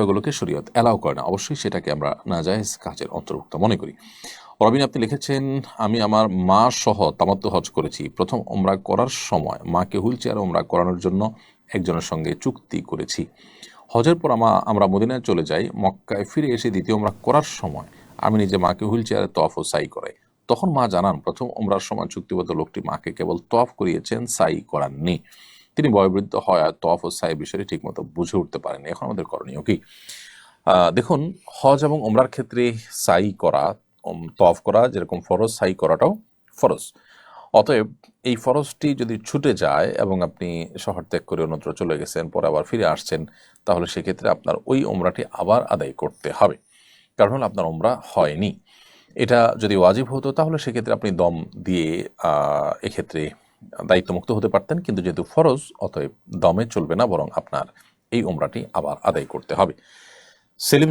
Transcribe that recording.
এগুলোকে শরীয়ত অ্যালাউ করে না। অবশ্যই সেটাকে আমরা নাজায়েজ কাজের অন্তর্ভুক্ত মনে করি। রবিন, আপনি লিখেছেন, আমি আমার মা সহ তামাত্ম হজ করেছি। প্রথম ওমরা করার সময় মাকে হুইল চেয়ার ওমরা করানোর জন্য একজনের সঙ্গে চুক্তি করেছি। হজের পর আমা আমরা মদিনায় চলে যাই। মক্কায় ফিরে এসে দ্বিতীয় ওমরা করার সময় আমি নিজে মাকে হুইল চেয়ারে তফ ও সাই করাই। তখন মা জানান, প্রথম ওমরার সময় চুক্তিবদ্ধ লোকটি মাকে কেবল তফ করিয়েছেন, সাই করাননি। তিনি বয়োবৃদ্ধ হয় আর তফ ও সাই বিষয়টি ঠিকমতো বুঝে উঠতে পারেননি। এখন আমাদের করণীয় কি? দেখুন, হজ এবং ওমরার ক্ষেত্রে সাই করা তফ করা, যেরকম ফরজ, সাই করাটাও ফরজ। অতএব এই ফরজটি যদি ছুটে যায় এবং আপনি শহর ত্যাগ করে অন্যত্র চলে গেছেন, পরে আবার ফিরে আসছেন, তাহলে সেক্ষেত্রে আপনার ওই ওমরাটি আবার আদায় করতে হবে। কারণ হলো আপনার ওমরা হয়নি। এটা যদি ওয়াজিব হতো, তাহলে সেক্ষেত্রে আপনি দম দিয়ে এক্ষেত্রে দায়িত্বমুক্ত হতে পারতেন, কিন্তু যেহেতু ফরজ, অতএব দমে চলবে না, বরং আপনার এই উমরাটি আবার আদায় করতে হবে। সেলিম